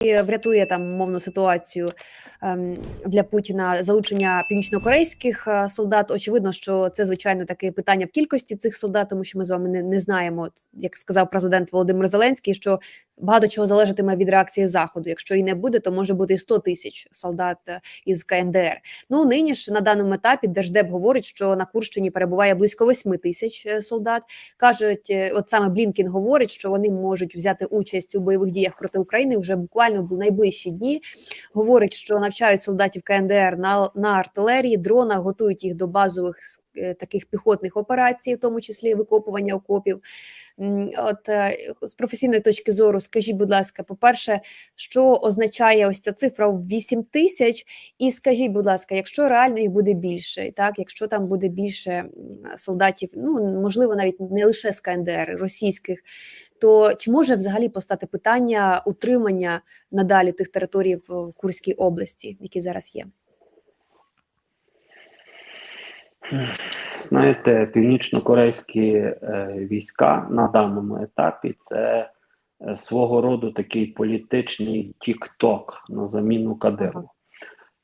врятує там мовну ситуацію ем, для Путіна залучення північнокорейських е, солдат. Очевидно, що це звичайно таке питання в кількості цих солдат, тому що ми з вами не, не знаємо, як сказав президент Володимир Зеленський, що багато чого залежатиме від реакції заходу. Якщо і не буде, то може бути і 100 тисяч солдат е, із КНДР. Ну нині ж на даному етапі Держдеп говорить, що на Курщині перебуває близько 8 тисяч е, солдат. кажуть, е, от саме Блінкін говорить, що вони можуть взяти участь у бойових діях проти України вже буквально в найближчі дні. Говорить, що навчають солдатів КНДР на, на артилерії, дронах, готують їх до базових таких піхотних операцій, в тому числі викопування окопів. От е, з професійної точки зору, скажіть, будь ласка, по-перше, що означає ось ця цифра в 8 тисяч? І скажіть, будь ласка, якщо реально їх буде більше, так якщо там буде більше солдатів, ну можливо, навіть не лише з КНДР, російських, то чи може взагалі постати питання утримання надалі тих територій в Курській області, які зараз є? Знаєте, північно-корейські е, війська на даному етапі це е, свого роду такий політичний тік-ток на заміну Кадирову.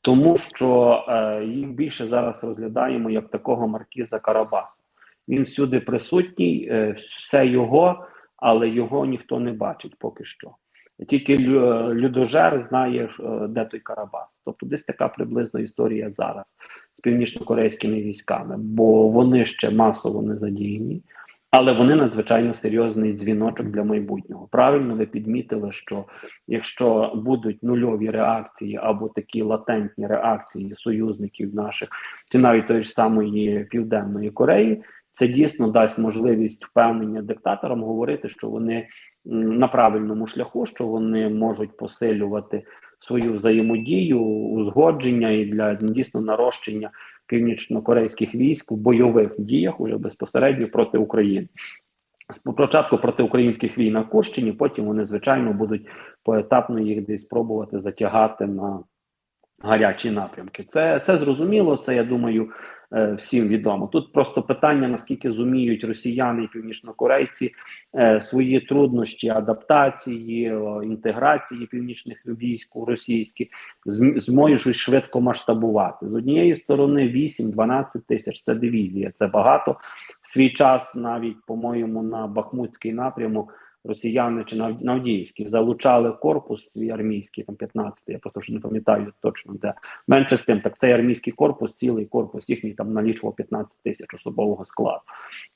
Тому що е, їх більше зараз розглядаємо як такого маркіза Карабаса. Він всюди присутній, все його, але його ніхто не бачить поки що. Тільки лю- людожер знає, де той Карабас. Тобто десь така приблизно історія зараз з північно-корейськими військами, бо вони ще масово не задіяні, але вони надзвичайно серйозний дзвіночок для майбутнього. Правильно ви підмітили, що якщо будуть нульові реакції або такі латентні реакції союзників наших, чи навіть тої ж самої Південної Кореї, це дійсно дасть можливість впевнення диктаторам говорити, що вони на правильному шляху, що вони можуть посилювати свою взаємодію, узгодження і для дійсно нарощення північно-корейських військ у бойових діях уже безпосередньо проти України. Спочатку проти українських війн на Курщині, потім вони, звичайно, будуть поетапно їх десь спробувати затягати на гарячі напрямки. Це, це зрозуміло, це я думаю. Е, Всім відомо тут просто питання: наскільки зуміють росіяни і північнокорейці е, свої труднощі адаптації, інтеграції північних військ у російські зможуть швидко масштабувати з однієї сторони 8-12 тисяч. Це дивізія, це багато. В свій час навіть, по-моєму, на Бахмутський напрямок росіяни чи на на залучали корпус свій армійський, там 15 я просто вже не пам'ятаю точно де. Менше з тим, так цей армійський корпус, цілий корпус їхній там налічував 15 тисяч особового складу.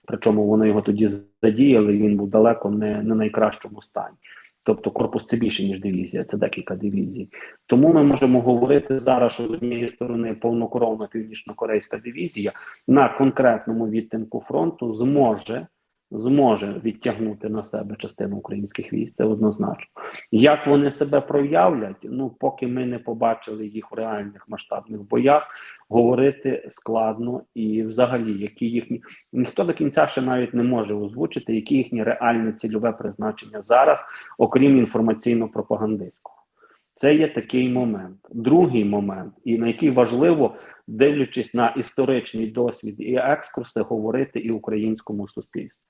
Причому вони його тоді задіяли, і він був далеко не на найкращому стані. Тобто корпус це більше ніж дивізія, це декілька дивізій. Тому ми можемо говорити зараз, що з однієї сторони повнокровна північно-корейська дивізія на конкретному відтинку фронту зможе зможе відтягнути на себе частину українських військ, це однозначно. Як вони себе проявлять, ну поки ми не побачили їх в реальних масштабних боях, говорити складно і взагалі, які їхні ніхто до кінця ще навіть не може озвучити, які їхні реальне цільове призначення зараз, окрім інформаційно-пропагандистського. Це є такий момент. Другий момент, і на який важливо, дивлячись на історичний досвід і екскурси, говорити і українському суспільству.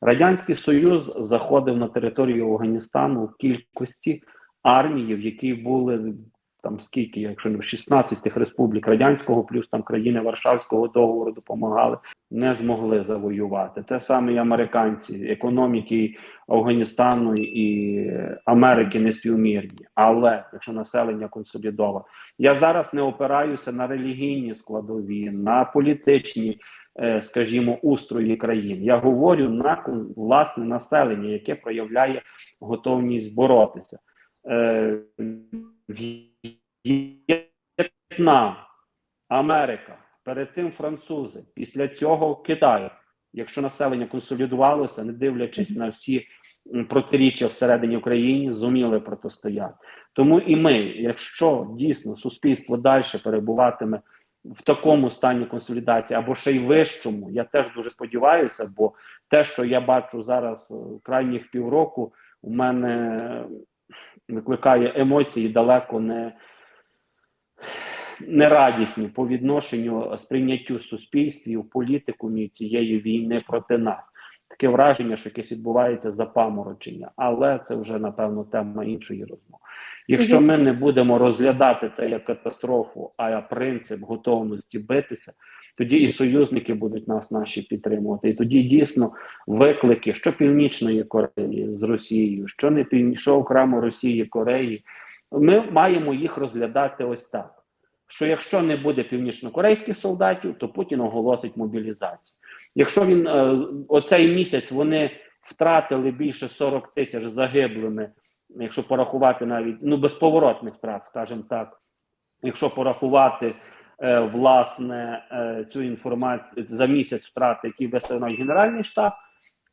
Радянський Союз заходив на територію Афганістану в кількості армії, в якій були там скільки, якщо не 16 тих республік радянського, плюс там країни Варшавського договору допомагали, не змогли завоювати. Те саме і американці, економіки Афганістану і Америки не співмірні. Але якщо населення консолідоване, я зараз не опираюся на релігійні складові, на політичні. е, Скажімо, устрої країн. Я говорю на власне населення, яке проявляє готовність боротися. Е, В'єтнам, Америка, перед цим французи, після цього Китай. Якщо населення консолідувалося, не дивлячись на всі протиріччя всередині України, зуміли протистояти. Тому і ми, якщо дійсно суспільство далі перебуватиме в такому стані консолідації або ще й вищому, я теж дуже сподіваюся, бо те, що я бачу зараз е, крайніх півроку, у мене викликає емоції далеко не нерадісні по відношенню сприйняттю суспільстві в політикумі цієї війни проти нас. таке враження, що якесь відбувається запаморочення, але це вже напевно тема іншої розмови. Якщо ми не будемо розглядати це як катастрофу, а принцип готовності битися, тоді і союзники будуть нас наші підтримувати. І тоді дійсно виклики, що Північної Кореї з Росією, що не північ, що окремо Росії Кореї, ми маємо їх розглядати ось так. Що якщо не буде північнокорейських солдатів, то Путін оголосить мобілізацію. Якщо він е, оцей місяць вони втратили більше 40 тисяч загиблими, якщо порахувати навіть ну безповоротних втрат, скажімо так, якщо порахувати е, власне е, цю інформацію за місяць втрати, які виставив Генеральний штаб.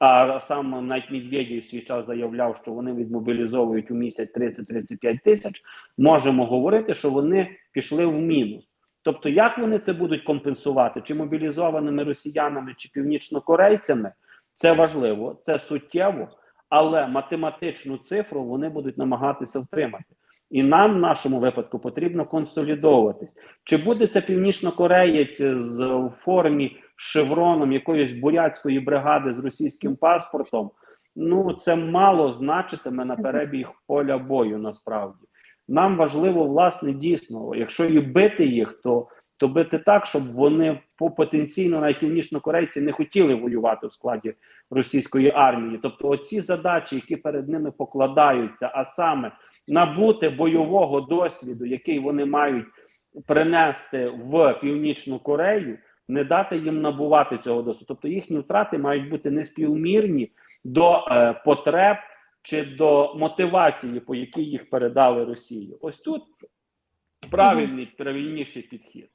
А сам навіть Медведєв свій час заявляв, що вони відмобілізовують у місяць 30-35 тисяч. Можемо говорити, що вони пішли в мінус. Тобто, як вони це будуть компенсувати, чи мобілізованими росіянами, чи північнокорейцями, це важливо, це суттєво, але математичну цифру вони будуть намагатися втримати. І нам, в нашому випадку, потрібно консолідовуватись. Чи буде це північнокореєць з формі шевроном якоїсь бурятської бригади з російським паспортом? Ну це мало значитиме на перебіг поля бою. Насправді нам важливо, власне, дійсно, якщо і бити їх, то то бити так, щоб вони по потенційно навіть північнокорейці не хотіли воювати в складі російської армії. Тобто, оці задачі, які перед ними покладаються, а саме набути бойового досвіду, який вони мають принести в північну Корею, не дати їм набувати цього досвіду. Тобто їхні втрати мають бути неспівмірні до е, потреб чи до мотивації, по якій їх передали Росії. Ось тут правильний, правильніший підхід.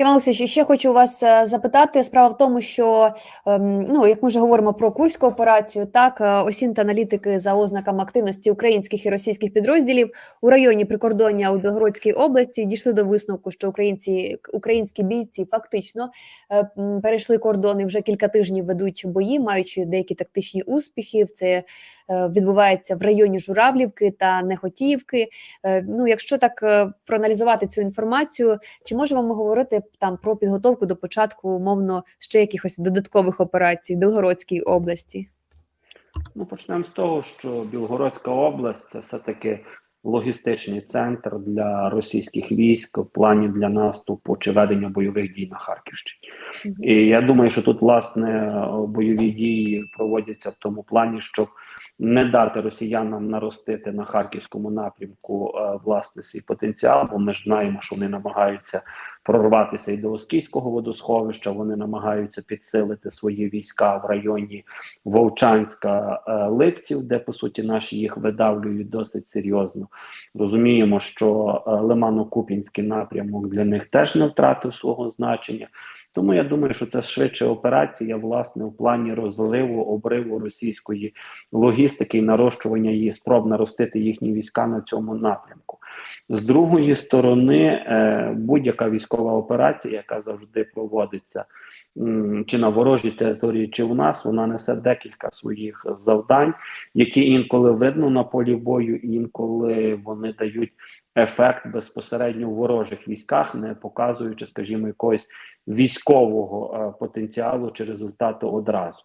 Іван Олексійович, ще хочу вас е, запитати. Справа в тому, що ем, ну як ми вже говоримо про курську операцію, так е, осінь та аналітики за ознаками активності українських і російських підрозділів у районі прикордоння у Білгородській області дійшли до висновку, що українці українські бійці фактично е, перейшли кордон і вже кілька тижнів ведуть бої, маючи деякі тактичні успіхи. Це відбувається в районі Журавлівки та Нехотіївки. Е, ну, якщо так е, проаналізувати цю інформацію, чи можемо ми говорити там про підготовку до початку умовно ще якихось додаткових операцій в Білгородській області? Ну, почнемо з того, що Білгородська область це все-таки логістичний центр для російських військ в плані для наступу чи ведення бойових дій на Харківщині. І я думаю, що тут власне бойові дії проводяться в тому плані, щоб не дати росіянам наростити на харківському напрямку е, власне свій потенціал, бо ми ж знаємо, що вони намагаються прорватися і до Оскільського водосховища. Вони намагаються підсилити свої війська в районі Вовчанська е, Липців, де по суті наші їх видавлюють досить серйозно. Розуміємо, що е, Лимано-Купінський напрямок для них теж не втратив свого значення. Тому я думаю, що це швидше операція, власне, в плані розливу, обриву російської логістики і нарощування її спроб наростити їхні війська на цьому напрямку. З другої сторони, е, будь-яка військова операція, яка завжди проводиться чи на ворожій території, чи у нас, вона несе декілька своїх завдань, які інколи видно на полі бою, інколи вони дають ефект безпосередньо в ворожих військах, не показуючи, скажімо, якогось військового е, потенціалу чи результату одразу.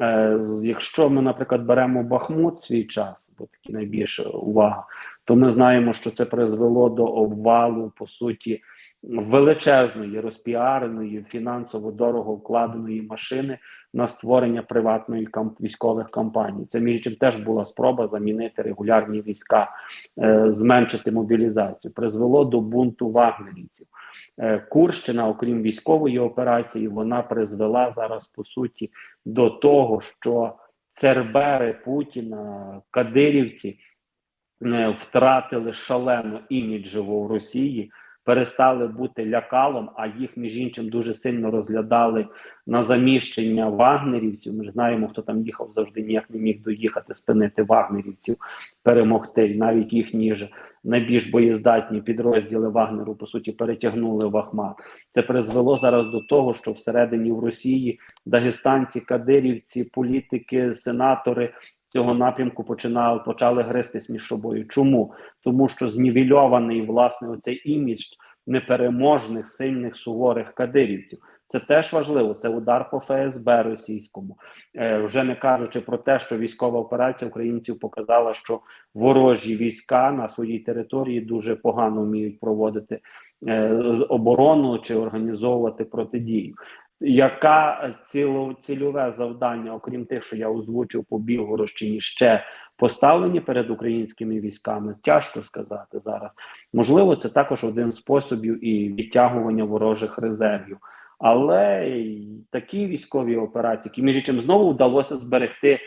Е, якщо ми, наприклад, беремо Бахмут свій час, бо такі найбільше увага, то ми знаємо, що це призвело до обвалу по суті величезної розпіареної, фінансово дорого вкладеної машини на створення приватної кам- військових кампаній. Це між чим теж була спроба замінити регулярні війська, е, зменшити мобілізацію. Призвело до бунту вагнерівців. Е, Курщина, окрім військової операції, вона призвела зараз по суті до того, що цербери Путіна, кадирівці втратили шалено іміджево в Росії, перестали бути лякалом, а їх між іншим дуже сильно розглядали на заміщення вагнерівців. Ми ж знаємо, хто там їхав завжди ніяк не міг доїхати, спинити вагнерівців, перемогти. Навіть їхні ж найбільш боєздатні підрозділи Вагнеру по суті перетягнули в Ахмат. Це призвело зараз до того, що всередині в Росії дагестанці, кадирівці, політики, сенатори. Цього напрямку починали почали гристись між собою. Чому? Тому що знівельований власне оцей імідж непереможних, сильних суворих кадирівців. Це теж важливо. Це удар по ФСБ російському. Е, вже не кажучи про те, що військова операція українців показала, що ворожі війська на своїй території дуже погано вміють проводити е, оборону чи організовувати протидію. Яка ціло, цільове завдання, окрім тих, що я озвучив по Білгородщині, ще поставлені перед українськими військами? Тяжко сказати зараз. Можливо, це також один з способів і відтягування ворожих резервів. Але такі військові операції, які між іншим знову вдалося зберегти е,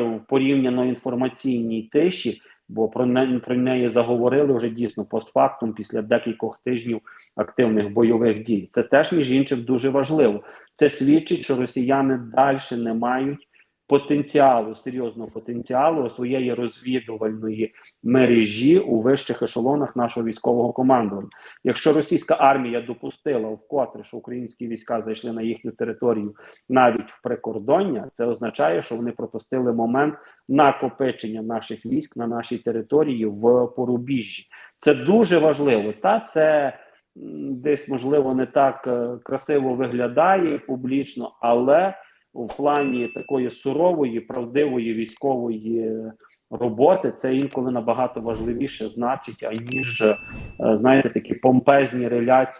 в порівняно інформаційній тиші, бо про неї про неї заговорили вже дійсно постфактум після декількох тижнів активних бойових дій. Це теж між іншим дуже важливо. Це свідчить, що росіяни далі не мають потенціалу, серйозного потенціалу своєї розвідувальної мережі у вищих ешелонах нашого військового командування. Якщо російська армія допустила вкотре, що українські війська зайшли на їхню територію навіть в прикордоння, це означає, що вони пропустили момент накопичення наших військ на нашій території в порубіжжі. Це дуже важливо. Та це десь можливо не так е, красиво виглядає публічно, але у плані такої сурової, правдивої військової роботи це інколи набагато важливіше значить, аніж е, знаєте такі помпезні реляції.